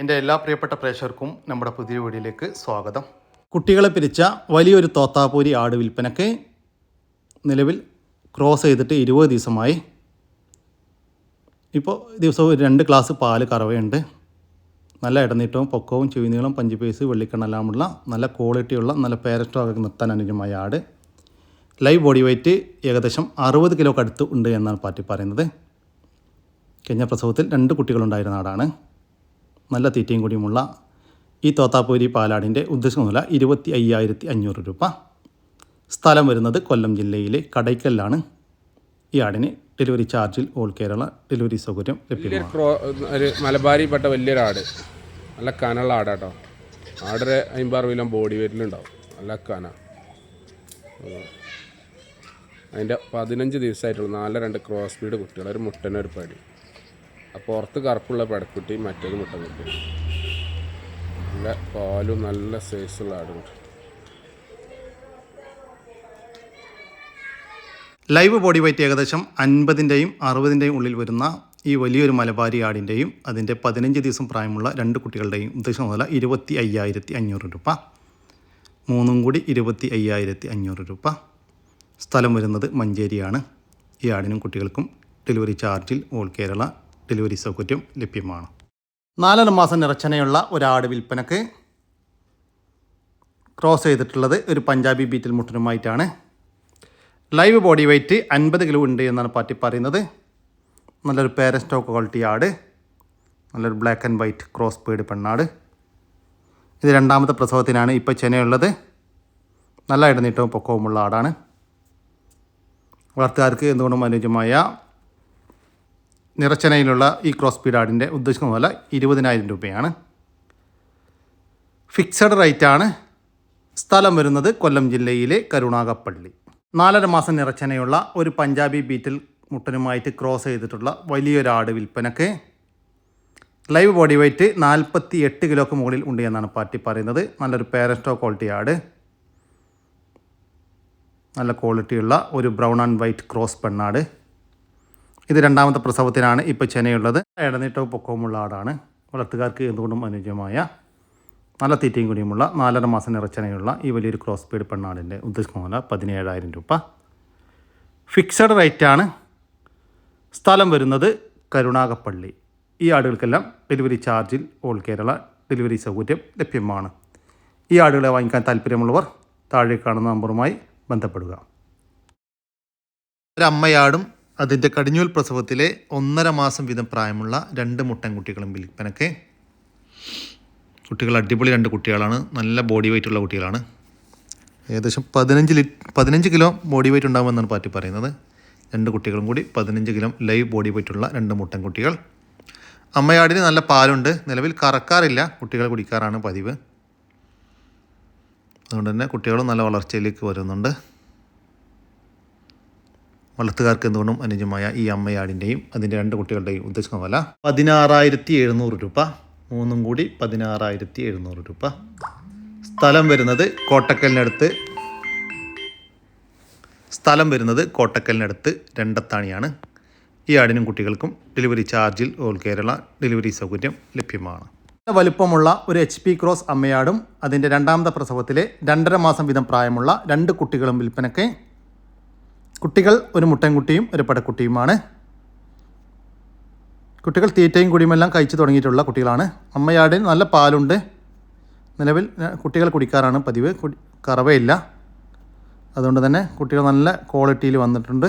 എന്റെ എല്ലാ പ്രിയപ്പെട്ട പ്രേക്ഷകർക്കും നമ്മുടെ പുതിയ വീഡിയോയിലേക്ക് സ്വാഗതം. കുട്ടികളെ പിരിച്ച വലിയൊരു തോത്താപൂരി ആട് വിൽപ്പനയ്ക്ക് നിലവിൽ ക്രോസ് ചെയ്തിട്ട് ഇരുപത് ദിവസമായി. ഇപ്പോൾ ദിവസവും രണ്ട് ഗ്ലാസ് പാൽ കറവയുണ്ട്. നല്ല ഇടനീട്ടവും പൊക്കവും ചുവനീളം പഞ്ചുപേസ് വെള്ളിക്കണ്ണെല്ലാമുള്ള നല്ല ക്വാളിറ്റിയുള്ള നല്ല പേരസ്റ്റോക്കെ നിർത്താൻ അനുജമായ ആട്. ലൈവ് ബോഡി വെയ്റ്റ് ഏകദേശം അറുപത് കിലോക്ക് അടുത്ത് ഉണ്ട് എന്നാണ് പാറ്റി പറയുന്നത്. കഴിഞ്ഞ പ്രസവത്തിൽ രണ്ട് കുട്ടികളുണ്ടായിരുന്ന ആടാണ്. നല്ല തീറ്റയും കൂടിയുമുള്ള ഈ തോത്താപ്പൂരി പാലാടിന്റെ ഉദ്ദേശമുതല ഇരുപത്തി അയ്യായിരത്തി അഞ്ഞൂറ് രൂപ. സ്ഥലം വരുന്നത് കൊല്ലം ജില്ലയിലെ കടയ്ക്കലിലാണ്. ഈ ആടിന് ഡെലിവറി ചാർജിൽ ഓൾ കേരള ഡെലിവറി സൗകര്യം ലഭ്യമാണ്. ഒരു മലബാരിപ്പെട്ട വലിയൊരു ആട്. നല്ല കനുള്ള ആടാട്ടോ. ആടൊരു അമ്പത് കിലോ ബോഡി വെയിറ്റിലുണ്ടാവും നല്ല കന. അതിന്റെ പതിനഞ്ച് ദിവസമായിട്ടുള്ള നാല് രണ്ട് ക്രോസ് ബീഡ് കുട്ടികൾ ഒരു മുട്ടനൊരു പടി. പുറത്ത് കറുപ്പുള്ള പെടക്കുട്ടി മറ്റേത് മുട്ടൻകുട്ടി നല്ല പാലും നല്ല സൈസുള്ള ആടുണ്ട്. ലൈവ് ബോഡി വെയ്റ്റ് ഏകദേശം അൻപതിന്റെയും അറുപതിന്റെയും ഉള്ളിൽ വരുന്ന ഈ വലിയൊരു മലബാരി ആടിന്റെയും അതിന്റെ പതിനഞ്ച് ദിവസം പ്രായമുള്ള രണ്ട് കുട്ടികളുടെയും ഉദ്ദേശം മുതല ഇരുപത്തി അയ്യായിരത്തി അഞ്ഞൂറ് രൂപ. മൂന്നും കൂടി ഇരുപത്തി അയ്യായിരത്തി അഞ്ഞൂറ് രൂപ. സ്ഥലം വരുന്നത് മഞ്ചേരിയാണ്. ഈ ആടിനും കുട്ടികൾക്കും ഡെലിവറി ചാർജിൽ ഓൾ കേരള ഡെലിവറി സൗകര്യം ലഭ്യമാണ്. നാലര മാസം നിറച്ചനയുള്ള ഒരാട് വിൽപ്പനക്ക് ക്രോസ് ചെയ്തിട്ടുള്ളത് ഒരു പഞ്ചാബി ബീറ്റിൽ മുട്ടനുമായിട്ടാണ്. ലൈവ് ബോഡി വെയ്റ്റ് അൻപത് കിലോ ഉണ്ട് എന്നാണ് പാർട്ടി പറയുന്നത്. നല്ലൊരു പേരസ്റ്റോക്ക് ക്വാളിറ്റി ആട്. നല്ലൊരു black and white crossbred പെണ്ണാട്. ഇത് രണ്ടാമത്തെ പ്രസവത്തിനാണ് ഇപ്പോൾ ചെനയുള്ളത്. നല്ല ഇടനീട്ടവും പൊക്കവുമുള്ള ആടാണ്. വളർത്തുകാർക്ക് എന്തുകൊണ്ടും അനുയോജ്യമായ നിറച്ചനയിലുള്ള ഈ ക്രോസ് ആടിന്റെ ഉദ്ദേശിക്കുന്ന വില ഇരുപതിനായിരം രൂപയാണ്. ഫിക്സഡ് റേറ്റാണ്. സ്ഥലം വരുന്നത് കൊല്ലം ജില്ലയിലെ കരുണാകപ്പള്ളി നാലര മാസം നിറച്ചനയുള്ള ഒരു പഞ്ചാബി ബീറ്റിൽ മുട്ടനുമായിട്ട് ക്രോസ് ചെയ്തിട്ടുള്ള വലിയൊരാട് വിൽപ്പനക്ക്. ലൈവ് ബോഡി വെയ്റ്റ് നാൽപ്പത്തി എട്ട് കിലോക്ക് മുകളിൽ ഉണ്ട് എന്നാണ് പാർട്ടി പറയുന്നത്. നല്ലൊരു പേരസ്റ്റോ ക്വാളിറ്റി ആട്. നല്ല ക്വാളിറ്റിയുള്ള ഒരു ബ്രൗൺ ആൻഡ് വൈറ്റ് ക്രോസ് പെണ്ണാട്. ഇത് രണ്ടാമത്തെ പ്രസവത്തിനാണ് ഇപ്പോൾ ചെനയുള്ളത്. ഇടനീട്ടവും പൊക്കവുമുള്ള ആടാണ്. വളർത്തുകാർക്ക് എന്തുകൊണ്ടും അനുയോജ്യമായ നല്ല തീറ്റയും കൂടിയുമുള്ള നാലര മാസം നിറച്ചനയുള്ള ഈ വലിയൊരു ക്രോസ് പീഡ് പെണ്ണാടിന്റെ ഉദ്ദേശിക്കുന്ന പതിനേഴായിരം രൂപ. ഫിക്സഡ് റേറ്റാണ് സ്ഥലം വരുന്നത് കരുണാകപ്പള്ളി ഈ ആടുകൾക്കെല്ലാം ഡെലിവറി ചാർജിൽ ഓൾ കേരള ഡെലിവറി സൗകര്യം ലഭ്യമാണ്. ഈ ആടുകളെ വാങ്ങിക്കാൻ താല്പര്യമുള്ളവർ താഴെ കാണുന്ന നമ്പറുമായി ബന്ധപ്പെടുക. ഒരമ്മയാടും അതിന്റെ കടിഞ്ഞൂൽ പ്രസവത്തിലെ ഒന്നര മാസം വീതം പ്രായമുള്ള രണ്ട് മുട്ടൻ കുട്ടികളും വിൽപ്പനക്ക് കുട്ടികൾ അടിപൊളി രണ്ട് കുട്ടികളാണ്. നല്ല ബോഡി വെയിറ്റ് ഉള്ള കുട്ടികളാണ്. ഏകദേശം പതിനഞ്ച് ലി പതിനഞ്ച് കിലോ ബോഡി വെയിറ്റ് ഉണ്ടാകുമെന്നാണ് പാറ്റി പറയുന്നത്. രണ്ട് കുട്ടികളും കൂടി പതിനഞ്ച് കിലോ ലൈവ് ബോഡി വെയിറ്റ് ഉള്ള രണ്ട് മുട്ടൻ കുട്ടികൾ അമ്മയാടിന് നല്ല പാലുണ്ട്. നിലവിൽ കറക്കാറില്ല. കുട്ടികൾ കുടിക്കാറാണ് പതിവ്. അതുകൊണ്ട് തന്നെ കുട്ടികളും നല്ല വളർച്ചയിലേക്ക് വരുന്നുണ്ട്. വളർത്തുകാർക്ക് എന്തുകൊണ്ടും അനുജമായ ഈ അമ്മയാടിന്റെയും അതിന്റെ രണ്ട് കുട്ടികളുടെയും ഉദ്ദേശം വില പതിനാറായിരത്തി എഴുന്നൂറ് രൂപ. മൂന്നും കൂടി പതിനാറായിരത്തി എഴുന്നൂറ് രൂപ. സ്ഥലം വരുന്നത് കോട്ടക്കലിനടുത്ത് സ്ഥലം വരുന്നത് കോട്ടക്കലിനടുത്ത് രണ്ടത്താണിയാണ്. ഈ ആടിനും കുട്ടികൾക്കും ഡെലിവറി ചാർജിൽ ഓൾ കേരള ഡെലിവറി സൗകര്യം ലഭ്യമാണ്. വലുപ്പമുള്ള ഒരു എച്ച് പി ക്രോസ് അമ്മയാടും അതിന്റെ രണ്ടാമത്തെ പ്രസവത്തിലെ രണ്ടര മാസം വീതം പ്രായമുള്ള രണ്ട് കുട്ടികളും വിൽപ്പനയ്ക്ക് കുട്ടികൾ ഒരു മുട്ടൻകുട്ടിയും ഒരു പടക്കുട്ടിയുമാണ്. കുട്ടികൾ തീറ്റയും കുടിയുമെല്ലാം കഴിച്ചു തുടങ്ങിയിട്ടുള്ള കുട്ടികളാണ്. അമ്മയാടിന് നല്ല പാലുണ്ട്. നിലവിൽ കുട്ടികൾ കുടിക്കാറാണ് പതിവ്. കറവയില്ല. അതുകൊണ്ട് തന്നെ കുട്ടികൾ നല്ല ക്വാളിറ്റിയിൽ വന്നിട്ടുണ്ട്.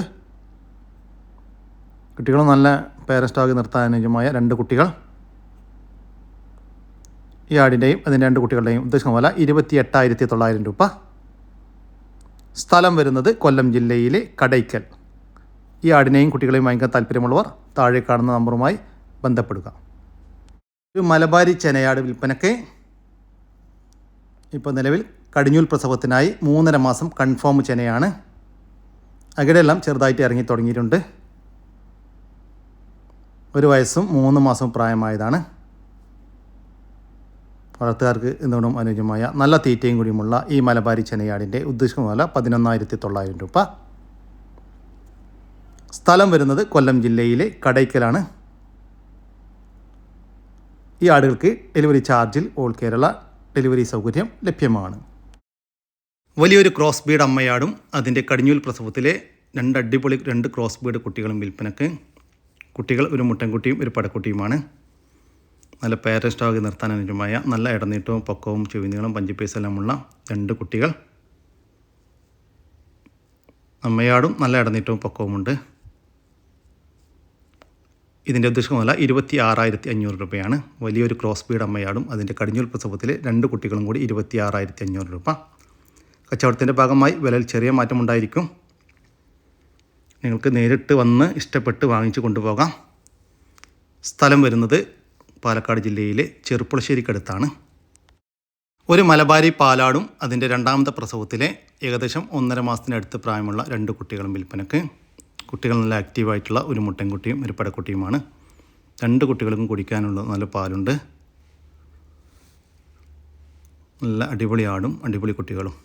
കുട്ടികൾ നല്ല പേരസ്റ്റാക്കി നിർത്താൻ അനുയോജ്യമായ രണ്ട് കുട്ടികൾ. ഈ ആടിന്റെയും അതിന്റെ രണ്ട് കുട്ടികളുടെയും ഉദ്ദേശം വില ഇരുപത്തി എട്ടായിരത്തി തൊള്ളായിരം രൂപ. സ്ഥലം വരുന്നത് കൊല്ലം ജില്ലയിലെ കടയ്ക്കൽ. ഈ ആടിനെയും കുട്ടികളെയും വാങ്ങിക്കാൻ താല്പര്യമുള്ളവർ താഴെ കാണുന്ന നമ്പറുമായി ബന്ധപ്പെടുക. ഒരു മലബാരി ചെനയാട് വിൽപ്പനയ്ക്ക് ഇപ്പോൾ നിലവിൽ കടിഞ്ഞൂൽ പ്രസവത്തിനായി മൂന്നര മാസം കൺഫേം ചെനയാണ്. അകിടെല്ലാം ചെറുതായിട്ട് ഇറങ്ങി തുടങ്ങിയിട്ടുണ്ട്. ഒരു വയസ്സും മൂന്ന് മാസവും പ്രായമായതാണ്. വളർത്തുകാർക്ക് എന്തുകൊണ്ടും അനുയോജ്യമായ നല്ല തീറ്റയും കൂടിയുമുള്ള ഈ മലബാരി ചെനയാടിന്റെ ഉദ്ദേശിക്കുന്ന വില പതിനൊന്നായിരത്തി തൊള്ളായിരം രൂപ. സ്ഥലം വരുന്നത് കൊല്ലം ജില്ലയിലെ കടയ്ക്കലാണ്. ഈ ആടുകൾക്ക് ഡെലിവറി ചാർജിൽ ഓൾ കേരള ഡെലിവറി സൗകര്യം ലഭ്യമാണ്. വലിയൊരു ക്രോസ് ബീഡ് അമ്മയാടും അതിന്റെ കടിഞ്ഞൂൽ പ്രസവത്തിലെ രണ്ട് അടിപൊളി രണ്ട് ക്രോസ് ബീഡ് കുട്ടികളും വിൽപ്പനക്ക് കുട്ടികൾ ഒരു മുട്ടൻകുട്ടിയും ഒരു പടക്കുട്ടിയുമാണ്. നല്ല പേരസ്റ്റാകി നിർത്താൻ അനുജമായ നല്ല ഇടനീട്ടവും പൊക്കവും ചുവിനീളം പഞ്ചിപ്പേസെല്ലാമുള്ള രണ്ട് കുട്ടികൾ. അമ്മയാടും നല്ല ഇടനീട്ടവും പൊക്കവുമുണ്ട്. ഇതിന്റെ ഉദ്ദേശമല്ല ഇരുപത്തി ആറായിരത്തി അഞ്ഞൂറ് രൂപയാണ്. വലിയൊരു ക്രോസ് ബീഡ് അമ്മയാടും അതിന്റെ കടിഞ്ഞൂൽ പ്രസവത്തിൽ രണ്ട് കുട്ടികളും കൂടി ഇരുപത്തി ആറായിരത്തി അഞ്ഞൂറ് രൂപ. കച്ചവടത്തിന്റെ ഭാഗമായി വിലയിൽ ചെറിയ മാറ്റമുണ്ടായിരിക്കും. നിങ്ങൾക്ക് നേരിട്ട് വന്ന് ഇഷ്ടപ്പെട്ട് വാങ്ങിച്ചു കൊണ്ടുപോകാം. സ്ഥലം വരുന്നത് പാലക്കാട് ജില്ലയിലെ ചെറുപ്പുളശ്ശേരിക്കടുത്താണ്. ഒരു മലബാരി പാലാടും അതിന്റെ രണ്ടാമത്തെ പ്രസവത്തിലെ ഏകദേശം ഒന്നര മാസത്തിനടുത്ത് പ്രായമുള്ള രണ്ട് കുട്ടികളും വിൽപ്പനക്ക്. കുട്ടികൾ നല്ല ആക്റ്റീവായിട്ടുള്ള ഒരു മുട്ടൻകുട്ടിയും ഒരു പടക്കുട്ടിയുമാണ്. രണ്ട് കുട്ടികൾക്കും കുടിക്കാനുള്ള നല്ല പാലുണ്ട്. നല്ല അടിപൊളി ആടും അടിപൊളി കുട്ടികളും.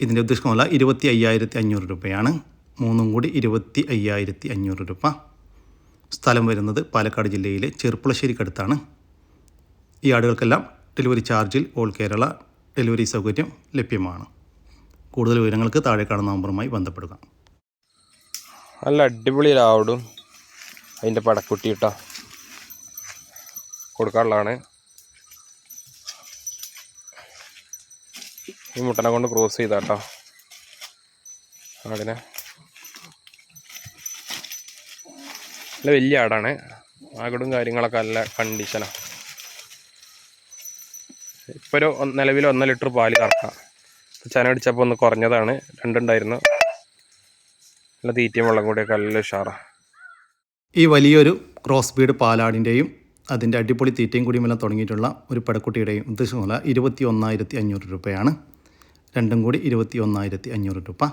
ഇതിന്റെ ഉദ്ദേശമല്ല ഇരുപത്തി അയ്യായിരത്തി അഞ്ഞൂറ് രൂപയാണ്. മൂന്നും കൂടി ഇരുപത്തി അയ്യായിരത്തി അഞ്ഞൂറ് രൂപ. സ്ഥലം വരുന്നത് പാലക്കാട് ജില്ലയിലെ ചെറുപ്പുളശ്ശേരിക്കടുത്താണ് ഈ ആടുകൾക്കെല്ലാം ഡെലിവറി ചാർജിൽ ഓൾ കേരള ഡെലിവറി സൗകര്യം ലഭ്യമാണ്. കൂടുതൽ വിവരങ്ങൾക്ക് താഴെ കാണുന്ന നമ്പറുമായി ബന്ധപ്പെടുക. നല്ല അടിപൊളി രാവടും അതിന്റെ പടക്കുട്ടി ഇട്ടാ കൊടുക്കാനുള്ളതാണ്. ഈ മുട്ടനെ കൊണ്ട് ക്രോസ് ചെയ്താട്ടോ. ആടിനെ. നല്ല വലിയ ആടാണ്. ആകടും കാര്യങ്ങളൊക്കെ നല്ല കണ്ടീഷനാണ് ഇപ്പോൾ ഒരു നിലവിൽ ഒന്നര ലിറ്റർ പാൽ കറക്കാം. ചനടിച്ചപ്പോൾ ഒന്ന് കുറഞ്ഞതാണ്. രണ്ടുണ്ടായിരുന്നു. നല്ല തീറ്റയും വെള്ളം കൂടിയൊക്കെ നല്ല ഉഷാറാണ് ഈ വലിയൊരു ക്രോസ് ബീഡ് പാലാടിന്റെയും അതിന്റെ അടിപൊളി തീറ്റയും കൂടിയുമെല്ലാം തുടങ്ങിയിട്ടുള്ള ഒരു പടക്കുട്ടിയുടെയും ഉദ്ദേശമല്ല ഇരുപത്തി ഒന്നായിരത്തി അഞ്ഞൂറ് രൂപയാണ്. രണ്ടും കൂടി ഇരുപത്തി ഒന്നായിരത്തി അഞ്ഞൂറ് രൂപ.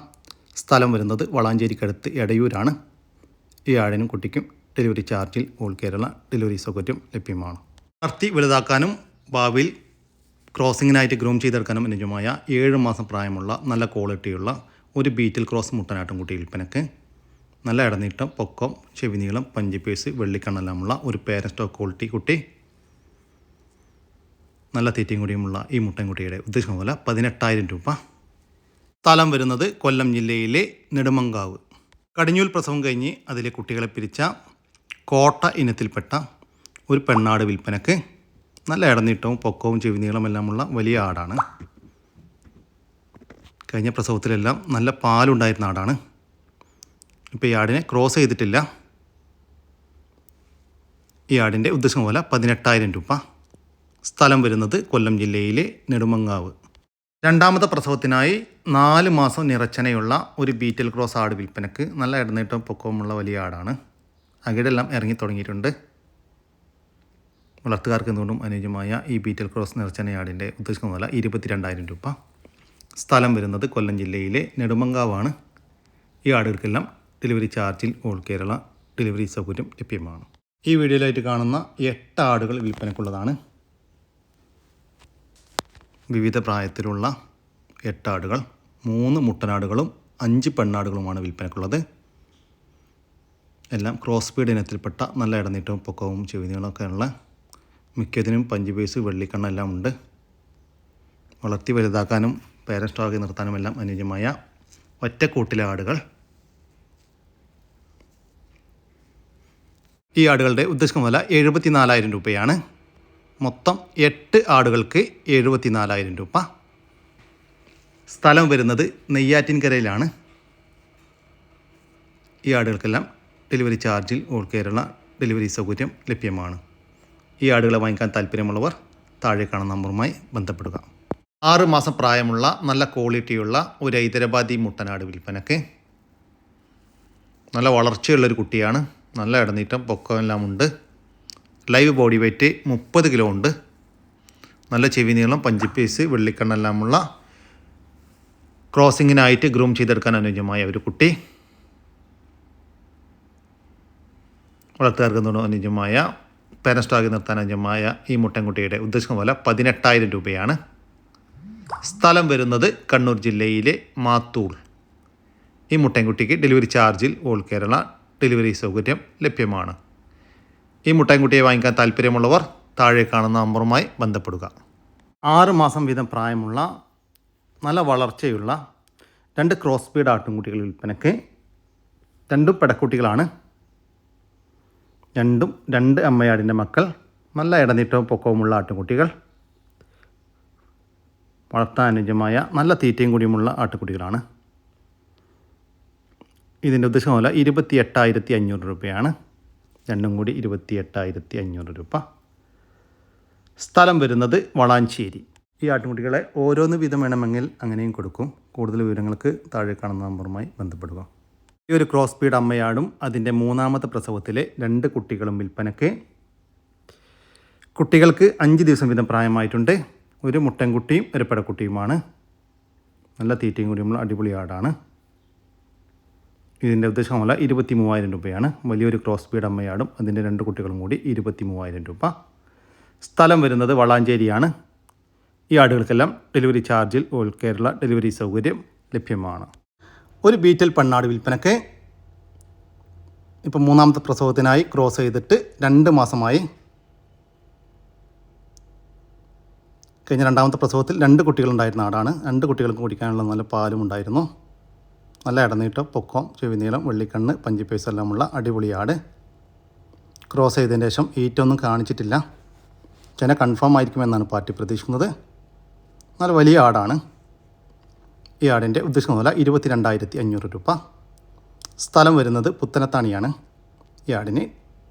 സ്ഥലം വരുന്നത് വളാഞ്ചേരിക്കടുത്ത് എടയൂരാണ്. ഈ ആടിനും കുട്ടിക്കും ഡെലിവറി ചാർജിൽ ഓൾ കേരള ഡെലിവറി സൗകര്യം ലഭ്യമാണ്. അർത്തി വലുതാക്കാനും ഭാവിയിൽ ക്രോസിങ്ങിനായിട്ട് ഗ്രൂം ചെയ്തെടുക്കാനും അനുജമായ ഏഴ് മാസം പ്രായമുള്ള നല്ല ക്വാളിറ്റിയുള്ള ഒരു ബീറ്റിൽ ക്രോസ് മുട്ടനാട്ടും കുട്ടി വിൽപ്പനക്ക് നല്ല ഇടനീട്ടം പൊക്കം ചെവിനീളം പഞ്ചിപ്പേഴ്സ് വെള്ളിക്കണ്ണെല്ലാമുള്ള ഒരു പേരൻ സ്റ്റോക്ക് ക്വാളിറ്റി കുട്ടി. നല്ല തീറ്റയും കൂടിയുമുള്ള ഈ മുട്ടൻകുട്ടിയുടെ ഉദ്ദേശം പോലെ പതിനെട്ടായിരം രൂപ. സ്ഥലം വരുന്നത് കൊല്ലം ജില്ലയിലെ നെടുമങ്കാവ്. കടിഞ്ഞൂൽ പ്രസവം കഴിഞ്ഞ് അതിലെ കുട്ടികളെ പിരിച്ച കോട്ട ഇനത്തിൽപ്പെട്ട ഒരു പെണ്ണാട് വിൽപ്പനക്ക് നല്ല ഇടനീട്ടവും പൊക്കവും ചെവിനീളമെല്ലാമുള്ള വലിയ ആടാണ്. കഴിഞ്ഞ പ്രസവത്തിലെല്ലാം നല്ല പാലുണ്ടായിരുന്ന ആടാണ്. ഇപ്പോൾ ഈ ആടിനെ ക്രോസ് ചെയ്തിട്ടില്ല. ഈ ആടിന്റെ ഉദ്ദേശം പോലെ പതിനെട്ടായിരം രൂപ. സ്ഥലം വരുന്നത് കൊല്ലം ജില്ലയിലെ നെടുമങ്ങാവ്. രണ്ടാമത്തെ പ്രസവത്തിനായി നാല് മാസം നിറച്ചനയുള്ള ഒരു ബീറ്റൽ ക്രോസ് ആട് വിൽപ്പനക്ക് നല്ല ഇടനീട്ടവും പൊക്കവുമുള്ള വലിയ ആടാണ്. അകിടെല്ലാം ഇറങ്ങി തുടങ്ങിയിട്ടുണ്ട്. വളർത്തുകാർക്ക് എന്തുകൊണ്ടും അനുയോജ്യമായ ഈ ബീറ്റൽ ക്രോസ് നിറച്ചനയാടിന്റെ ഉദ്ദേശിക്കുന്ന വില ഇരുപത്തിരണ്ടായിരം രൂപ. സ്ഥലം വരുന്നത് കൊല്ലം ജില്ലയിലെ നെടുമങ്കാവാണ്. ഈ ആടുകൾക്കെല്ലാം ഡെലിവറി ചാർജിൽ ഓൾ കേരള ഡെലിവറി സൗകര്യം ലഭ്യമാണ്. ഈ വീഡിയോയിലായിട്ട് കാണുന്ന എട്ട് ആടുകൾ വിൽപ്പനക്കുള്ളതാണ് വിവിധ പ്രായത്തിലുള്ള എട്ടാടുകൾ മൂന്ന് മുട്ടനാടുകളും അഞ്ച് പെണ്ണാടുകളുമാണ് വിൽപ്പനക്കുള്ളത് എല്ലാം ക്രോസ് ബീഡ് ഇനത്തിൽപ്പെട്ട നല്ല ഇടനീട്ടവും പൊക്കവും ചെവിനീളമൊക്കെ ഉള്ള മിക്കതിനും പഞ്ചുപേസ് വെള്ളിക്കണ്ണ എല്ലാം ഉണ്ട്. വളർത്തി വലുതാക്കാനും പേരൻസ്റ്റാക്കി നിർത്താനും എല്ലാം അനുയോജ്യമായ ഒറ്റക്കൂട്ടിലെ ആടുകൾ. ഈ ആടുകളുടെ ഉദ്ദേശം വില എഴുപത്തി നാലായിരം രൂപയാണ്. മൊത്തം എട്ട് ആടുകൾക്ക് എഴുപത്തി നാലായിരം രൂപ. സ്ഥലം വരുന്നത് നെയ്യാറ്റിൻകരയിലാണ്. ഈ ആടുകൾക്കെല്ലാം ഡെലിവറി ചാർജിൽ ഓൾ കേരള ഡെലിവറി സൗകര്യം ലഭ്യമാണ്. ഈ ആടുകളെ വാങ്ങിക്കാൻ താല്പര്യമുള്ളവർ താഴെ കാണുന്ന നമ്പറുമായി ബന്ധപ്പെടുക. ആറ് മാസം പ്രായമുള്ള നല്ല ക്വാളിറ്റിയുള്ള ഒരു ഹൈദരാബാദി മുട്ടനാട് വിൽപ്പനക്ക്. നല്ല വളർച്ചയുള്ളൊരു കുട്ടിയാണ്. നല്ല ഇടനീറ്റം പൊക്കമെല്ലാം ഉണ്ട്. ലൈവ് ബോഡി വെയ്റ്റ് മുപ്പത് കിലോ ഉണ്ട്. നല്ല ചെവി നീളം പഞ്ചിപ്പീസ് വെള്ളിക്കണ്ണെല്ലാമുള്ള ക്രോസിങ്ങിനായിട്ട് ഗ്രൂം ചെയ്തെടുക്കാൻ അനുയോജ്യമായ ഒരു കുട്ടി. വളർത്തുകാർക്ക് അനുജമായ പാരൻസ്റ്റാക്കി നിർത്താൻ അനുജമായ ഈ മുട്ടൻകുട്ടിയുടെ ഉദ്ദേശം വില പതിനെട്ടായിരം രൂപയാണ്. സ്ഥലം വരുന്നത് കണ്ണൂർ ജില്ലയിലെ മാത്തൂൾ ഈ മുട്ടൻകുട്ടിക്ക് ഡെലിവറി ചാർജിൽ ഓൾ കേരള ഡെലിവറി സൗകര്യം ലഭ്യമാണ്. ഈ മുട്ടൻകുട്ടിയെ വാങ്ങിക്കാൻ താല്പര്യമുള്ളവർ താഴെ കാണുന്ന നമ്പറുമായി ബന്ധപ്പെടുക. ആറ് മാസം വീതം പ്രായമുള്ള നല്ല വളർച്ചയുള്ള രണ്ട് ക്രോസ് ബീഡ് ആട്ടുംകുട്ടികൾ വിൽപ്പനയ്ക്ക് രണ്ടും പെടക്കുട്ടികളാണ്. രണ്ടും രണ്ട് അമ്മയാടിന്റെ മക്കൾ നല്ല ഇടനീട്ടവും പൊക്കവുമുള്ള ആട്ടുകുട്ടികൾ വളർത്താൻ അനുജമായ നല്ല തീറ്റയും കൂടിയുമുള്ള ആട്ടുകുട്ടികളാണ്. ഇതിന്റെ ഉദ്ദേശം പോലെ ഇരുപത്തി എട്ടായിരത്തി അഞ്ഞൂറ് രൂപയാണ്. രണ്ടും കൂടി ഇരുപത്തി എട്ടായിരത്തി അഞ്ഞൂറ് രൂപ. സ്ഥലം വരുന്നത് വളാഞ്ചേരി. ഈ ആട്ടുകുട്ടികളെ ഓരോന്ന് വീതം വേണമെങ്കിൽ അങ്ങനെയും കൊടുക്കും. കൂടുതൽ വിവരങ്ങൾക്ക് താഴെ കാണുന്ന നമ്പറുമായി ബന്ധപ്പെടുക. ഈ ഒരു ക്രോസ് ബീഡ് അമ്മയാടും അതിന്റെ മൂന്നാമത്തെ പ്രസവത്തിലെ രണ്ട് കുട്ടികളും വിൽപ്പനയ്ക്ക്. കുട്ടികൾക്ക് അഞ്ച് ദിവസം വീതം പ്രായമായിട്ടുണ്ട്. ഒരു മുട്ടൻകുട്ടിയും ഒരു പെടക്കുട്ടിയുമാണ്. നല്ല തീറ്റയും കൂടിയുള്ള അടിപൊളി ആടാണ്. ഇതിന്റെ ഉദ്ദേശമല്ല ഇരുപത്തി മൂവായിരം രൂപയാണ്. വലിയൊരു ക്രോസ് ബീഡ് അമ്മയാടും അതിന്റെ രണ്ട് കുട്ടികളും കൂടി ഇരുപത്തി മൂവായിരം രൂപ. സ്ഥലം വരുന്നത് വളാഞ്ചേരിയാണ്. ഈ ആടുകൾക്കെല്ലാം ഡെലിവറി ചാർജിൽ ഓൾ കേരള ഡെലിവറി സൗകര്യം ലഭ്യമാണ്. ഒരു ബീറ്റൽ പെണ്ണാട് വിൽപ്പനക്ക് ഇപ്പം മൂന്നാമത്തെ പ്രസവത്തിനായി ക്രോസ് ചെയ്തിട്ട് രണ്ട് മാസമായി. കഴിഞ്ഞ രണ്ടാമത്തെ പ്രസവത്തിൽ രണ്ട് കുട്ടികളുണ്ടായിരുന്ന ആടാണ്. രണ്ട് കുട്ടികൾക്കും കുടിക്കാനുള്ള നല്ല പാലും ഉണ്ടായിരുന്നു. നല്ല ഇടനീട്ടം പൊക്കം ചെവിനീളം വെള്ളിക്കണ്ണ് പഞ്ചിപ്പേസ് എല്ലാമുള്ള അടിപൊളി ആട്. ക്രോസ് ചെയ്തതിന് ശേഷം ഈറ്റൊന്നും കാണിച്ചിട്ടില്ല. ചെന കൺഫേം ആയിരിക്കുമെന്നാണ് പാർട്ടി പ്രതീക്ഷിക്കുന്നത്. നല്ല വലിയ ആടാണ്. ഈ ആടിന്റെ ഉദ്ദേശം വില ഇരുപത്തി രണ്ടായിരത്തി അഞ്ഞൂറ് രൂപ. സ്ഥലം വരുന്നത് പുത്തനത്താണിയാണ്. ഈ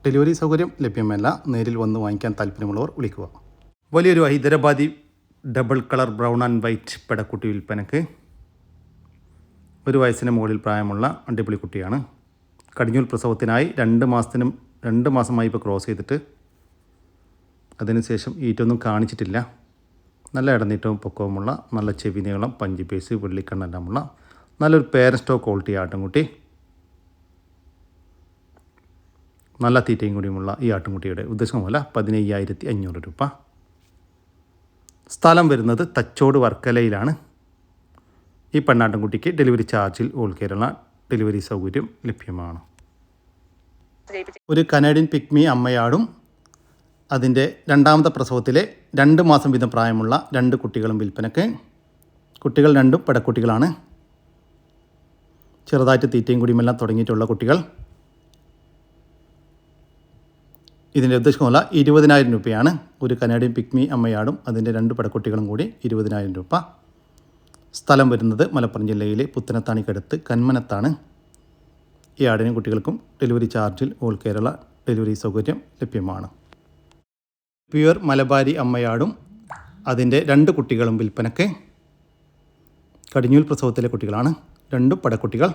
ഡെലിവറി സൗകര്യം ലഭ്യമല്ല. നേരിൽ വന്ന് വാങ്ങിക്കാൻ താല്പര്യമുള്ളവർ വിളിക്കുക. വലിയൊരു Hyderabadi double colour brown and white പെടക്കുട്ടി വിൽപ്പനക്ക് ഒരു വയസ്സിന് മുകളിൽ പ്രായമുള്ള അടിപൊളി കുട്ടിയാണ്. കടിഞ്ഞൂൽ പ്രസവത്തിനായി രണ്ട് മാസത്തിനും രണ്ട് മാസമായി ഇപ്പോൾ ക്രോസ് ചെയ്തിട്ട് അതിനുശേഷം ഈറ്റൊന്നും കാണിച്ചിട്ടില്ല. നല്ല ഇടനീട്ടവും പൊക്കവുമുള്ള നല്ല ചെവി നീളം പഞ്ചി പേസ് വെള്ളിക്കണ്ണെല്ലാമുള്ള നല്ലൊരു പേരസ്റ്റോ ക്വാളിറ്റി ആട്ടുംകുട്ടി. നല്ല തീറ്റയും കൂടിയുമുള്ള ഈ ആട്ടുംകുട്ടിയുടെ ഉദ്ദേശമല്ല പതിനയ്യായിരത്തി അഞ്ഞൂറ് രൂപ. സ്ഥലം വരുന്നത് തച്ചോട് വർക്കലയിലാണ്. ഈ പെണ്ണാട്ടുംകുട്ടിക്ക് ഡെലിവറി ചാർജിൽ ഓൾ കേരള ഡെലിവറി സൗകര്യം ലഭ്യമാണ്. ഒരു കനേഡിയൻ പിക്മി അമ്മയാടും അതിന്റെ രണ്ടാമത്തെ പ്രസവത്തിലെ രണ്ട് മാസം വീതം പ്രായമുള്ള രണ്ട് കുട്ടികളും വിൽപ്പനക്ക് കുട്ടികൾ രണ്ടും പെടക്കുട്ടികളാണ്. ചെറുതായിട്ട് തീറ്റയും കുടിയുമെല്ലാം തുടങ്ങിയിട്ടുള്ള കുട്ടികൾ. ഇതിന്റെ ഉദ്ദേശമുള്ള ഇരുപതിനായിരം രൂപയാണ്. ഒരു കനേഡിയൻ പിക്മി അമ്മയാടും അതിന്റെ രണ്ട് പെടക്കുട്ടികളും കൂടി ഇരുപതിനായിരം രൂപ. സ്ഥലം വരുന്നത് മലപ്പുറം ജില്ലയിലെ പുത്തനത്താണിക്കടുത്ത് കന്മനത്താണ്. ഈ ആടിനും കുട്ടികൾക്കും ഡെലിവറി ചാർജിൽ ഓൾ കേരള ഡെലിവറി സൗകര്യം ലഭ്യമാണ്. പ്യുവർ മലബാരി അമ്മയാടും അതിന്റെ രണ്ട് കുട്ടികളും വിൽപ്പനക്ക്. കടിഞ്ഞൂൽ പ്രസവത്തിലെ കുട്ടികളാണ്. രണ്ടും പടക്കുട്ടികൾ.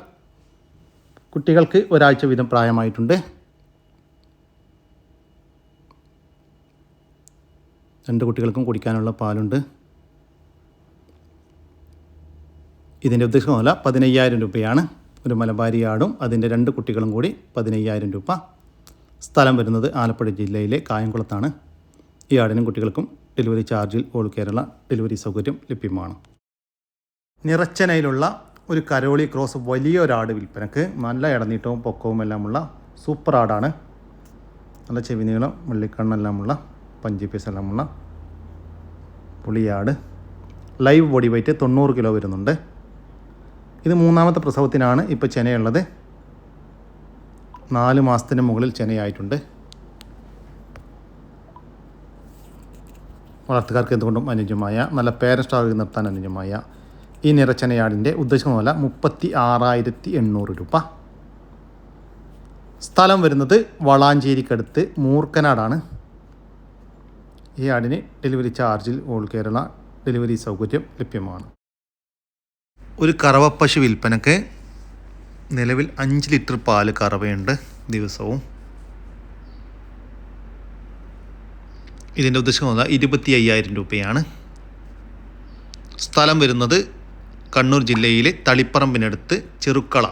കുട്ടികൾക്ക് ഒരാഴ്ച വീതം പ്രായമായിട്ടുണ്ട്. രണ്ട് കുട്ടികൾക്കും കുടിക്കാനുള്ള പാലുണ്ട്. ഇതിന്റെ ഉദ്ദേശമല്ല പതിനയ്യായിരം രൂപയാണ്. ഒരു മലബാരി ആടും അതിന്റെ രണ്ട് കുട്ടികളും കൂടി പതിനയ്യായിരം രൂപ. സ്ഥലം വരുന്നത് ആലപ്പുഴ ജില്ലയിലെ കായംകുളത്താണ്. ഈ ആടിനും കുട്ടികൾക്കും ഡെലിവറി ചാർജിൽ ഓൾ കേരള ഡെലിവറി സൗകര്യം ലഭ്യമാണ്. നിറച്ചനയിലുള്ള ഒരു കരോളി ക്രോസ് വലിയൊരാട് വിൽപ്പനക്ക് നല്ല ഇടനീട്ടവും പൊക്കവും എല്ലാമുള്ള സൂപ്പർ ആടാണ്. നല്ല ചെവി നീളം വെള്ളിക്കണ്ണെല്ലാമുള്ള പഞ്ചി പീസ് എല്ലാമുള്ള പുളിയാട് ലൈവ് ബോഡി വെയ്റ്റ് തൊണ്ണൂറ് കിലോ വരുന്നുണ്ട്. ഇത് മൂന്നാമത്തെ പ്രസവത്തിനാണ് ഇപ്പോൾ ചെനയുള്ളത്. നാല് മാസത്തിന് മുകളിൽ ചെനയായിട്ടുണ്ട്. വളർത്തുകാർക്ക് എന്തുകൊണ്ടും അനുയോജ്യമായ നല്ല പേരസ്റ്റാക്കി നിർത്താൻ അനുയോജ്യമായ ഈ നിറച്ചനയാടിന്റെ ഉദ്ദേശമല്ല മുപ്പത്തി ആറായിരത്തി എണ്ണൂറ് രൂപ. സ്ഥലം വരുന്നത് വളാഞ്ചേരിക്കടുത്ത് മൂർക്കനാടാണ്. ഈ ആടിന് ഡെലിവറി ചാർജിൽ ഓൾ കേരള ഡെലിവറി സൗകര്യം ലഭ്യമാണ്. ഒരു കറവപ്പശു വിൽപ്പനക്ക് നിലവിൽ അഞ്ച് ലിറ്റർ പാൽ കറവയുണ്ട് ദിവസവും. ഇതിന്റെ ഉദ്ദേശം വന്നാൽ ഇരുപത്തി അയ്യായിരം രൂപയാണ്. സ്ഥലം വരുന്നത് കണ്ണൂർ ജില്ലയിലെ തളിപ്പറമ്പിനടുത്ത് ചെറുക്കള.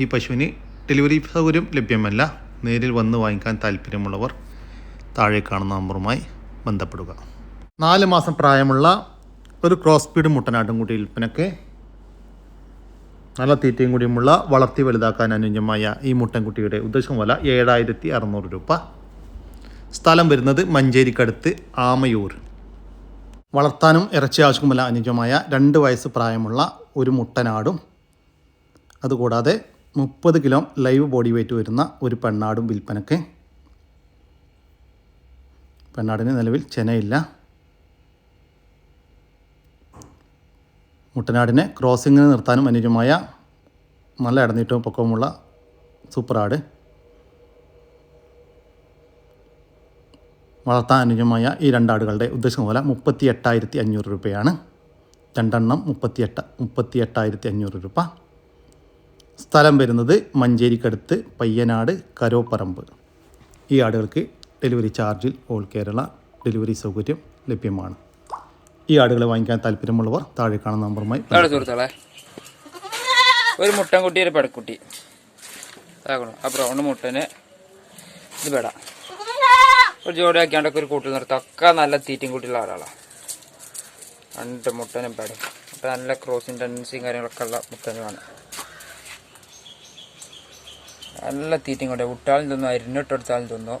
ഈ പശുവിന് ഡെലിവറി സൗകര്യം ലഭ്യമല്ല. നേരിൽ വന്ന് വാങ്ങിക്കാൻ താല്പര്യമുള്ളവർ താഴെ കാണുന്ന നമ്പറുമായി ബന്ധപ്പെടുക. നാല് മാസം പ്രായമുള്ള ഒരു ക്രോസ് സ്പീഡ് മുട്ടനാട്ടും കൂടി വിൽപ്പനക്ക് നല്ല തീറ്റയും കൂടിയുമുള്ള വളർത്തി വലുതാക്കാൻ അനുയോജ്യമായ ഈ മുട്ടൻകുട്ടിയുടെ ഉദ്ദേശം വില ഏഴായിരത്തി അറുന്നൂറ് രൂപ. സ്ഥലം വരുന്നത് മഞ്ചേരിക്കടുത്ത് ആമയൂർ. വളർത്താനും ഇറച്ചി ആവശ്യമല്ല അനുജമായ രണ്ട് വയസ്സ് പ്രായമുള്ള ഒരു മുട്ടനാടും അതുകൂടാതെ മുപ്പത് കിലോ ലൈവ് ബോഡി വെയിറ്റ് വരുന്ന ഒരു പെണ്ണാടും വിൽപ്പനക്ക് പെണ്ണാടിന് നിലവിൽ ചെനയില്ല. മുട്ടനാടിനെ ക്രോസിങ്ങിന് നിർത്താനും അനുജമായ നല്ല ഇടനീട്ടവും പൊക്കവുമുള്ള സൂപ്പർ വളർത്താൻ അനുയോജ്യമായ ഈ രണ്ടാടുകളുടെ ഉദ്ദേശം പോലെ മുപ്പത്തി എട്ടായിരത്തി അഞ്ഞൂറ് രൂപയാണ്. രണ്ടെണ്ണം മുപ്പത്തി എട്ട മുപ്പത്തി എട്ടായിരത്തി അഞ്ഞൂറ് രൂപ. സ്ഥലം വരുന്നത് മഞ്ചേരിക്കടുത്ത് പയ്യനാട് കരോപ്പറമ്പ്. ഈ ആടുകൾക്ക് ഡെലിവറി ചാർജിൽ ഓൾ കേരള ഡെലിവറി സൗകര്യം ലഭ്യമാണ്. ഈ ആടുകളെ വാങ്ങിക്കാൻ താല്പര്യമുള്ളവർ താഴെ കാണുന്ന നമ്പറുമായി ഒരു മുട്ടൻകുട്ടി ഒരു പെടക്കുട്ടി അപ്പുറം മുട്ടന് ഇത് പെട. ഒരു ജോഡി ആക്കിയാണ്ടൊക്കെ ഒരു കൂട്ടിൽ നിർത്തും. ഒക്കെ നല്ല തീറ്റയും കൂട്ടിയുള്ള ആളാണ് രണ്ട് മുട്ടനും പാടും. മുട്ട നല്ല ക്രോസിങ് ടെൻഡൻസിയും കാര്യങ്ങളൊക്കെ ഉള്ള മുട്ടനുമാണ്. നല്ല തീറ്റയും കൊണ്ട് വിട്ടാലും തിന്നു അരിഞ്ഞിട്ടെടുത്താലും തിന്നു.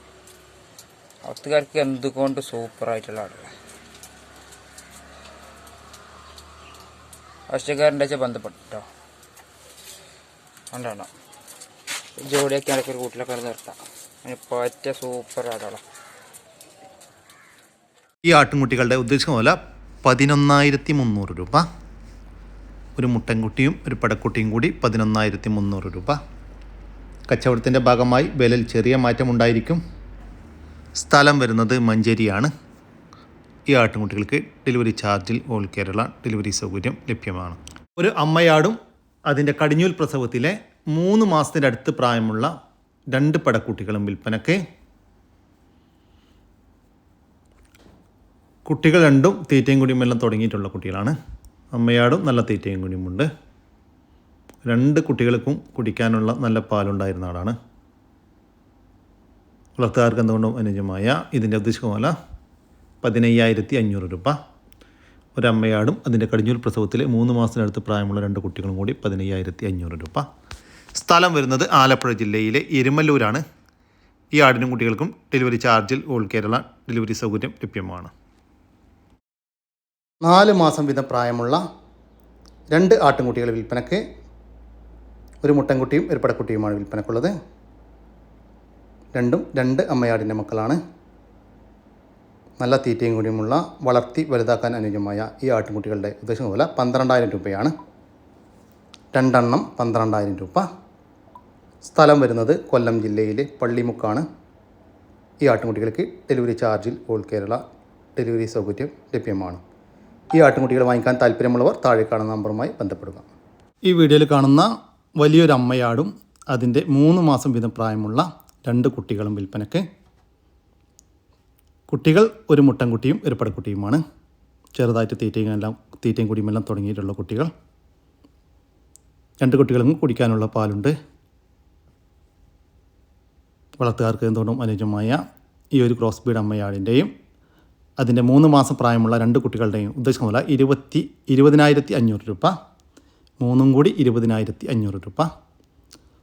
അവർക്ക് എന്തുകൊണ്ട് സൂപ്പറായിട്ടുള്ള ആളുകളാണ് ആവശ്യക്കാരന്റെ വെച്ചാൽ ബന്ധപ്പെട്ടോ കണ്ടാണോ ജോഡിയൊക്കെ ഇടയ്ക്ക് ഒരു കൂട്ടിലൊക്കെ നിർത്താം. അതിന് പറ്റ സൂപ്പർ ആടാളാ ഈ ആട്ടിൻകുട്ടികളുടെ ഉദ്ദേശം പോലെ പതിനൊന്നായിരത്തി മുന്നൂറ് രൂപ. ഒരു മുട്ടൻകുട്ടിയും ഒരു പടക്കുട്ടിയും കൂടി പതിനൊന്നായിരത്തി മുന്നൂറ് രൂപ. കച്ചവടത്തിന്റെ ഭാഗമായി വിലയിൽ ചെറിയ മാറ്റമുണ്ടായിരിക്കും സ്ഥലം വരുന്നത് മഞ്ചേരിയാണ്. ഈ ആട്ടിൻകുട്ടികൾക്ക് ഡെലിവറി ചാർജിൽ ഓൾ കേരള ഡെലിവറി സൗകര്യം ലഭ്യമാണ്. ഒരു അമ്മയാടും അതിന്റെ കടിഞ്ഞൂൽ പ്രസവത്തിലെ മൂന്ന് മാസത്തിന്റെ അടുത്ത് പ്രായമുള്ള രണ്ട് പടക്കുട്ടികളും വിൽപ്പനയ്ക്ക് കുട്ടികൾ രണ്ടും തീറ്റയും കുടിയും എല്ലാം തുടങ്ങിയിട്ടുള്ള കുട്ടികളാണ്. അമ്മയാടും നല്ല തീറ്റയും കുടിയുമുണ്ട് രണ്ട് കുട്ടികൾക്കും കുടിക്കാനുള്ള നല്ല പാലുണ്ടായിരുന്ന ആളാണ്. വളർത്തുകാർക്ക് എന്തുകൊണ്ടും അനുജമായ ഇതിന്റെ ഉദ്ദേശിക്കുന്ന പതിനയ്യായിരത്തി അഞ്ഞൂറ് രൂപ. ഒരമ്മയാടും അതിന്റെ കടിഞ്ഞൂൽ പ്രസവത്തിലെ മൂന്ന് മാസത്തിനടുത്ത് പ്രായമുള്ള രണ്ട് കുട്ടികളും കൂടി പതിനയ്യായിരത്തി അഞ്ഞൂറ് രൂപ. സ്ഥലം വരുന്നത് ആലപ്പുഴ ജില്ലയിലെ എരുമല്ലൂരാണ്. ഈ ആടിനും കുട്ടികൾക്കും ഡെലിവറി ചാർജിൽ ഓൾ കേരള ഡെലിവറി സൗകര്യം ലഭ്യമാണ്. നാല് മാസം വീതം പ്രായമുള്ള രണ്ട് ആട്ടിൻകുട്ടികൾ വിൽപ്പനയ്ക്ക് ഒരു മുട്ടൻകുട്ടിയും ഒരു പടക്കുട്ടിയുമാണ് വിൽപ്പനക്കുള്ളത്. രണ്ടും രണ്ട് അമ്മയാടിന്റെ മക്കളാണ്. നല്ല തീറ്റയും കൂടിയുമുള്ള വളർത്തി വലുതാക്കാൻ അനുയോജ്യമായ ഈ ആട്ടിൻകുട്ടികളുടെ ഉദ്ദേശം പോലെ പന്ത്രണ്ടായിരം രൂപയാണ്. രണ്ടെണ്ണം പന്ത്രണ്ടായിരം രൂപ. സ്ഥലം വരുന്നത് കൊല്ലം ജില്ലയിലെ പള്ളിമുക്കാണ്. ഈ ആട്ടിൻകുട്ടികൾക്ക് ഡെലിവറി ചാർജിൽ ഓൾ കേരള ഡെലിവറി സൗകര്യം ലഭ്യമാണ്. ഈ ആട്ടിൻകുട്ടികൾ വാങ്ങിക്കാൻ താല്പര്യമുള്ളവർ താഴെ കാണുന്ന നമ്പറുമായി ബന്ധപ്പെടുക. ഈ വീഡിയോയിൽ കാണുന്ന വലിയൊരു അമ്മയാടും അതിന്റെ മൂന്ന് മാസം വീതം പ്രായമുള്ള രണ്ട് കുട്ടികളും വിൽപ്പനയ്ക്ക്. കുട്ടികൾ ഒരു മുട്ടൻകുട്ടിയും ഒരു പടക്കുട്ടിയുമാണ് ചെറുതായിട്ട് തീറ്റയും എല്ലാം തീറ്റയും കുടിയും എല്ലാം തുടങ്ങിയിട്ടുള്ള കുട്ടികൾ. രണ്ട് കുട്ടികൾക്കും കുടിക്കാനുള്ള പാലുണ്ട്. വളർത്തുകാർക്ക് എന്തുകൊണ്ടും അനുയോജ്യമായ ഈ ഒരു ക്രോസ് ബീഡ് അമ്മയാടിന്റെയും അതിന്റെ മൂന്ന് മാസം പ്രായമുള്ള രണ്ട് കുട്ടികളുടെയും ഉദ്ദേശമുള്ള ഇരുപത്തി ഇരുപതിനായിരത്തി അഞ്ഞൂറ് രൂപ. മൂന്നും കൂടി ഇരുപതിനായിരത്തി അഞ്ഞൂറ് രൂപ.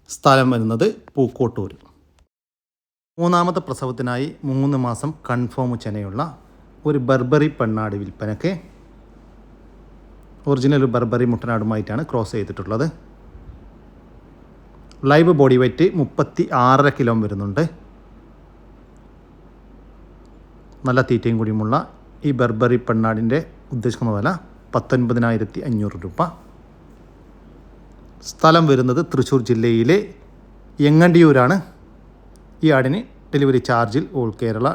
സ്ഥലം വരുന്നത് പൂക്കോട്ടൂർ മൂന്നാമത്തെ പ്രസവത്തിനായി മൂന്ന് മാസം കൺഫേം ചെനയുള്ള ഒരു ബർബറി പെണ്ണാട് വിൽപ്പനയ്ക്ക് ഒറിജിനൽ ബർബറി മുട്ടനാടുമായിട്ടാണ് ക്രോസ് ചെയ്തിട്ടുള്ളത്. ലൈവ് ബോഡി വെയ്റ്റ് മുപ്പത്തി ആറര കിലോ വരുന്നുണ്ട്. നല്ല തീറ്റയും കൂടിയുമുള്ള ഈ ബർബറി പെണ്ണാടിന്റെ ഉദ്ദേശിക്കുന്ന വില പത്തൊൻപതിനായിരത്തി അഞ്ഞൂറ് രൂപ. സ്ഥലം വരുന്നത് തൃശ്ശൂർ ജില്ലയിലെ എങ്ങണ്ടിയൂരാണ്? ഈ ആടിന് ഡെലിവറി ചാർജിൽ ഓൾ കേരള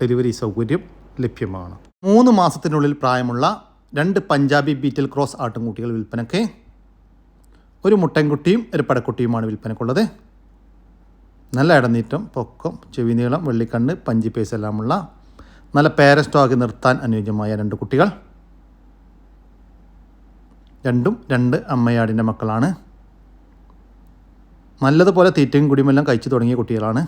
ഡെലിവറി സൗകര്യം ലഭ്യമാണ്. മൂന്ന് മാസത്തിനുള്ളിൽ പ്രായമുള്ള രണ്ട് പഞ്ചാബി ബീറ്റൽ ക്രോസ് ആട്ടുംകുട്ടികൾ വിൽപ്പനയ്ക്ക് ഒരു മുട്ടൻകുട്ടിയും ഒരു പടക്കുട്ടിയുമാണ് വിൽപ്പനക്കുള്ളത് നല്ല ഇടനീറ്റം പൊക്കം ചെവി നീളം വെള്ളിക്കണ്ണ് പഞ്ചി പേസ് എല്ലാമുള്ള നല്ല പേരസ്റ്റോക്കി നിർത്താൻ അനുയോജ്യമായ രണ്ട് കുട്ടികൾ. രണ്ടും രണ്ട് അമ്മയാടിന്റെ മക്കളാണ്. നല്ലതുപോലെ തീറ്റയും കുടിയുമെല്ലാം കഴിച്ചു തുടങ്ങിയ കുട്ടികളാണ്.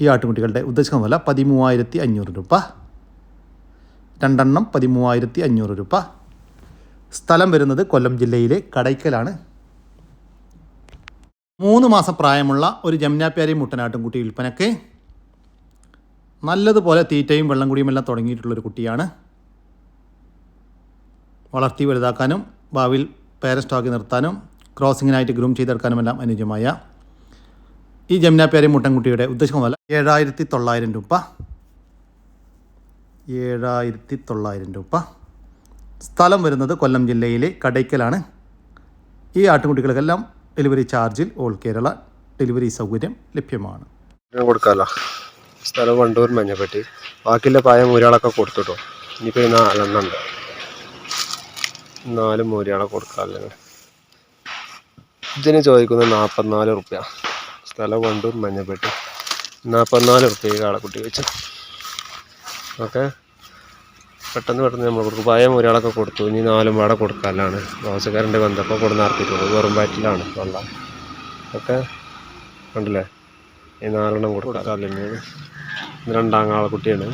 ഈ ആട്ടുകുട്ടികളുടെ ഉദ്ദേശിക്കുന്ന വില പതിമൂവായിരത്തി അഞ്ഞൂറ് രൂപ. രണ്ടെണ്ണം പതിമൂവായിരത്തി അഞ്ഞൂറ് രൂപ. സ്ഥലം വരുന്നത് കൊല്ലം ജില്ലയിലെ കടയ്ക്കലാണ്. മൂന്ന് മാസം പ്രായമുള്ള ഒരു ജമുനാപ്യാരി മുട്ടനാട്ടും കുട്ടി വിൽപ്പനക്ക് നല്ലതുപോലെ തീറ്റയും വെള്ളം കുടിയും എല്ലാം തുടങ്ങിയിട്ടുള്ളൊരു കുട്ടിയാണ്. വളർത്തി വലുതാക്കാനും ഭാവിയിൽ പേരസ്റ്റാക്കി നിർത്താനും ക്രോസിങ്ങിനായിട്ട് ഗ്രൂം ചെയ്തെടുക്കാനുമെല്ലാം അനുയോജ്യമായ ഈ ജംനാപ്യാരി മുട്ടൻകുട്ടിയുടെ ഉദ്ദേശമല്ല ഏഴായിരത്തി തൊള്ളായിരം രൂപ. ഏഴായിരത്തി തൊള്ളായിരം രൂപ. സ്ഥലം വരുന്നത് കൊല്ലം ജില്ലയിലെ കടയ്ക്കലാണ്. ഈ ആട്ടുകുട്ടികൾക്കെല്ലാം ഡെലിവറി ചാർജിൽ ഓൾ കേരള ഡെലിവറി സൗകര്യം ലഭ്യമാണ്. കൊടുക്കാമല്ലോ സ്ഥലം വണ്ടൂർ മഞ്ഞപ്പെട്ടി. ബാക്കിയുള്ള പായ മൂരാളൊക്കെ കൊടുത്തുട്ടോ. ഇനിയിപ്പോൾ നാലെണ്ണുണ്ട് നാല് മൂരാളെ കൊടുക്കാമല്ലോ ഇതിന് ചോദിക്കുന്നത് നാൽപ്പത്തിനാല് റുപ്യ. സ്ഥലം വണ്ടൂർ മഞ്ഞപ്പെട്ടി. നാൽപ്പത്തിനാല് റുപ്യ കാളക്കുട്ടി വെച്ചു. ഓക്കെ? പെട്ടെന്ന് പെട്ടെന്ന് നമ്മൾ കൊടുക്കും. പായ മൂരാളൊക്കെ കൊടുത്തു. ഇനി നാലും പാടെ കൊടുക്കാനാണ് ദോശക്കാരന്റെ ബന്ധപ്പോൾ കൊടുന്ന് അർപ്പിക്കുന്നത് വെറും ബാറ്റിലാണ് വെള്ളം. ഓക്കെ? കണ്ടില്ലേ? ഈ നാലെണ്ണം കൊടുക്കാറില്ല ഇത് രണ്ടാം കാളക്കുട്ടിയാണ്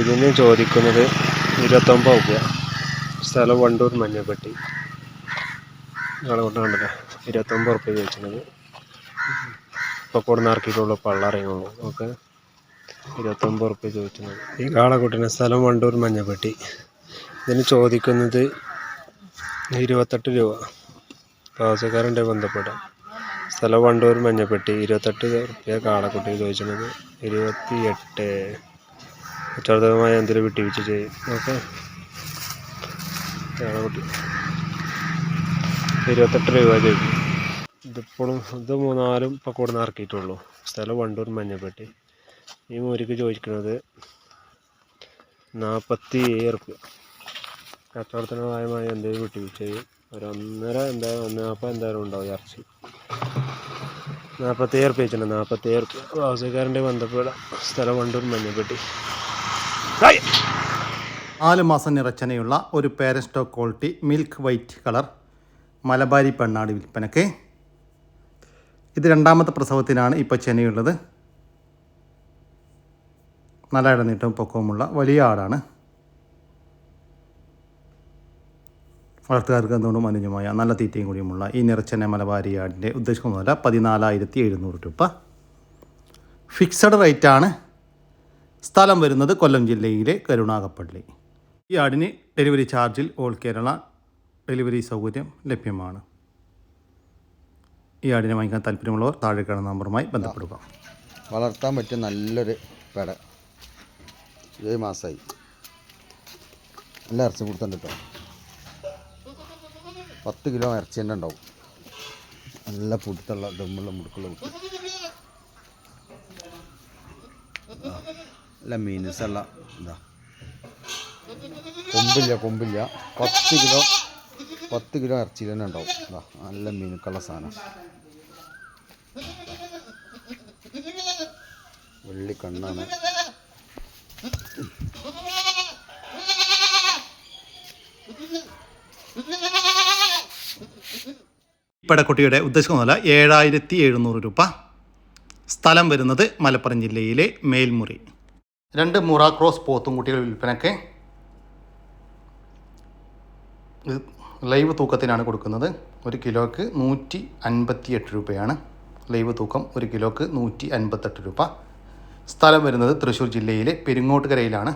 ഇതിന് ചോദിക്കുന്നത് ഇരുപത്തൊമ്പത് രൂപ. സ്ഥലം വണ്ടൂർ മഞ്ഞപ്പെട്ടി കാളക്കുട്ടി കണ്ടല്ലേ? ഇരുപത്തൊമ്പത് റുപ്യ ചോദിച്ചത് ഇപ്പോൾ കൊടുന്ന് ഇറക്കിയിട്ടുള്ള പള്ളറിയുള്ളൂ ഓക്കെ. ഇരുപത്തൊമ്പത് റുപ്യ ചോദിച്ചത് ഈ കാളക്കുട്ടിന് സ്ഥലം വണ്ടൂർ മഞ്ഞപ്പെട്ടി ഇതിന് ചോദിക്കുന്നത് ഇരുപത്തെട്ട് രൂപ. പാവസക്കാരന്റെ ബന്ധപ്പെടാം സ്ഥലം വണ്ടൂർ മഞ്ഞപ്പെട്ടി. ഇരുപത്തെട്ട് റുപ്യ കാളക്കുട്ടി ചോദിച്ചത് ഇരുപത്തി എട്ട് കച്ചവടമായ എന്തൊരു വിട്ടുവീഴ്ച ചെയ്യും? ഓക്കെ കാളക്കുട്ടി. ഇരുപത്തെട്ട് രൂപ ചോദിക്കും ഇതിപ്പോഴും ഇത് മൂന്നാലും ഇപ്പോൾ കൊടുന്ന് ഇറക്കിയിട്ടുള്ളൂ. സ്ഥലം വണ്ടൂർ മഞ്ഞപ്പെട്ടി. ഈ മൂരിക്ക് ചോദിക്കുന്നത് നാൽപ്പത്തി ഏഴ് റുപ്യ. കച്ചവടത്തിന് പ്രായമായ എന്തെങ്കിലും വിട്ടുവീഴ്ച ചെയ്യും. ഒരു ഒന്നര എന്തായാലും ഒന്ന് നാൽപ്പത് എന്തായാലും ഉണ്ടാവും ഇറച്ചി. നാൽപ്പത്തേഴ് റുപ്യ വെച്ചിട്ടുണ്ട്. നാൽപ്പത്തേഴ് റുപ്യ വാസുകാരന്റെ ബന്ധപ്പെടാം സ്ഥലം വണ്ടൂർ മഞ്ഞപ്പെട്ടി. നാല് മാസം നിറച്ചനയുള്ള ഒരു പാരസ്റ്റോ quality milk white colour Malabari പെണ്ണാട് വിൽപ്പനക്ക്. ഇത് രണ്ടാമത്തെ പ്രസവത്തിനാണ് ഇപ്പോൾ ചെനയുള്ളത്. നല്ല ഇടനീട്ടവും പൊക്കവുമുള്ള വലിയ ആടാണ്. വളർത്തുകാർക്ക് എന്തുകൊണ്ടും അനുയോജ്യമായ നല്ല തീറ്റയും കൂടിയുമുള്ള ഈ നിറച്ചെണ്ണ മലബാരിയാടിന്റെ ഉദ്ദേശിക്കുന്ന വില പതിനാലായിരത്തി എഴുന്നൂറ് രൂപ ഫിക്സഡ് റേറ്റാണ് സ്ഥലം വരുന്നത് കൊല്ലം ജില്ലയിലെ കരുണാകപ്പള്ളി. ഈ ആടിന് ഡെലിവറി ചാർജിൽ ഓൾ കേരള ഡെലിവറി സൗകര്യം ലഭ്യമാണ്. ഈ ആടിനെ വാങ്ങിക്കാൻ താല്പര്യമുള്ളവർ താഴെ നമ്പറുമായി ബന്ധപ്പെടുക. വളർത്താൻ പറ്റിയ നല്ലൊരു പേട. ഏഴ് മാസമായി നല്ല ഇറച്ചി കൊടുത്തുണ്ട് കേട്ടോ. പത്ത് കിലോ ഇറച്ചി തന്നെ ഉണ്ടാവും. നല്ല പുടുത്തുള്ള ദമ്മുള്ള മുടുക്കുള്ള കുട്ടി ആ, നല്ല മീനസുള്ള എന്താ കൊമ്പില്ല കൊമ്പില്ല. പത്ത് കിലോ പത്ത് കിലോ ഇറച്ചി തന്നെ ഉണ്ടാവും. ഇതാ നല്ല മീനുക്കുള്ള സാധനം. വെള്ളി കണ്ണാണ്. പെടക്കുട്ടിയുടെ ഉദ്ദേശിക്കുന്നതല്ല ഏഴായിരത്തി എഴുന്നൂറ് രൂപ. സ്ഥലം വരുന്നത് മലപ്പുറം ജില്ലയിലെ മേൽമുറി. രണ്ട് മുറ ക്രോസ് പോത്തും കുട്ടികൾ വിൽപ്പനയ്ക്ക് ലൈവ് തൂക്കത്തിനാണ് കൊടുക്കുന്നത്. ഒരു കിലോക്ക് നൂറ്റി അൻപത്തി എട്ട് രൂപയാണ്. ലൈവ് തൂക്കം ഒരു കിലോക്ക് നൂറ്റി അൻപത്തെട്ട് രൂപ. സ്ഥലം വരുന്നത് തൃശ്ശൂർ ജില്ലയിലെ പെരിങ്ങോട്ടുകരയിലാണ്.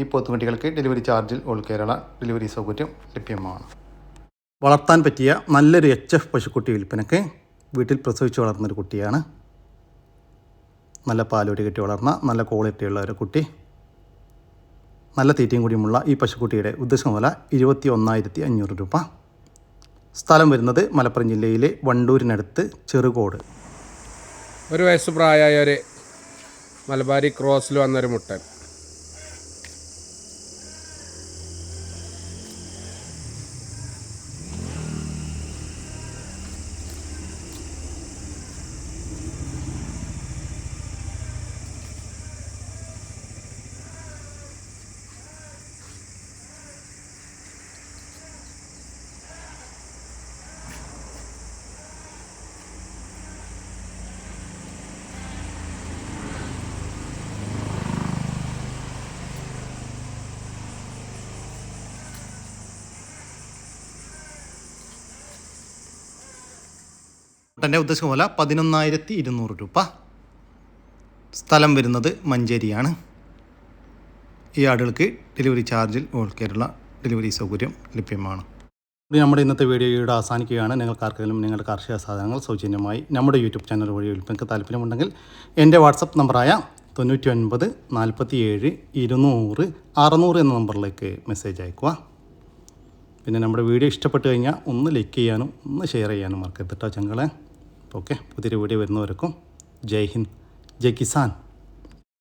ഈ പോത്തുകുട്ടികൾക്ക് ഡെലിവറി ചാർജിൽ ഓൾ കേരള ഡെലിവറി സൗകര്യം ലഭ്യമാണ്. വളർത്താൻ പറ്റിയ നല്ലൊരു എച്ച് എഫ് പശുക്കുട്ടി വിൽപ്പനയ്ക്ക് വീട്ടിൽ പ്രസവിച്ച് വളർന്നൊരു കുട്ടിയാണ്. നല്ല പാലോടി കെട്ടി വളർന്ന നല്ല ക്വാളിറ്റിയുള്ള ഒരു കുട്ടി. നല്ല തീറ്റയും കൂടിയുമുള്ള ഈ പശുക്കുട്ടിയുടെ ഉദ്ദേശം വില ഇരുപത്തി ഒന്നായിരത്തി അഞ്ഞൂറ് രൂപ. സ്ഥലം വരുന്നത് മലപ്പുറം ജില്ലയിലെ വണ്ടൂരിനടുത്ത് ചെറുകോട്. ഒരു വയസ്സ് പ്രായമായ ഒരു മലബാരി ക്രോസിൽ വന്നൊരു മുട്ടൻ. മുട്ടന്റെ ഉദ്ദേശം പോലെ പതിനൊന്നായിരത്തി ഇരുന്നൂറ് രൂപ. സ്ഥലം വരുന്നത് മഞ്ചേരിയാണ്. ഈ ആടുകൾക്ക് ഡെലിവറി ചാർജിൽ ഓൾ കേരള ഡെലിവറി സൗകര്യം ലഭ്യമാണ്. നമ്മുടെ ഇന്നത്തെ വീഡിയോയുടെ അവസാനിക്കുകയാണ്. നിങ്ങൾക്ക് ആർക്കെങ്കിലും നിങ്ങളുടെ കാർഷിക സാധനങ്ങൾ സൗജന്യമായി നമ്മുടെ യൂട്യൂബ് ചാനൽ വഴി വിൽപ്പനയ്ക്ക് താല്പര്യമുണ്ടെങ്കിൽ എന്റെ വാട്സപ്പ് നമ്പറായ തൊണ്ണൂറ്റി ഒൻപത് നാൽപ്പത്തി ഏഴ് ഇരുന്നൂറ് അറുന്നൂറ് എന്ന നമ്പറിലേക്ക് മെസ്സേജ് അയക്കുക. പിന്നെ നമ്മുടെ വീഡിയോ ഇഷ്ടപ്പെട്ട് കഴിഞ്ഞാൽ ഒന്ന് ലൈക്ക് ചെയ്യാനും ഒന്ന് ഷെയർ ചെയ്യാനും മറക്കരുത് കേട്ടോ ചങ്ങളെ ഓക്കെ. പുതിയ വീഡിയോ വരുന്നവർക്കും ജയ് ഹിന്ദ് ജയ് കിസാൻ.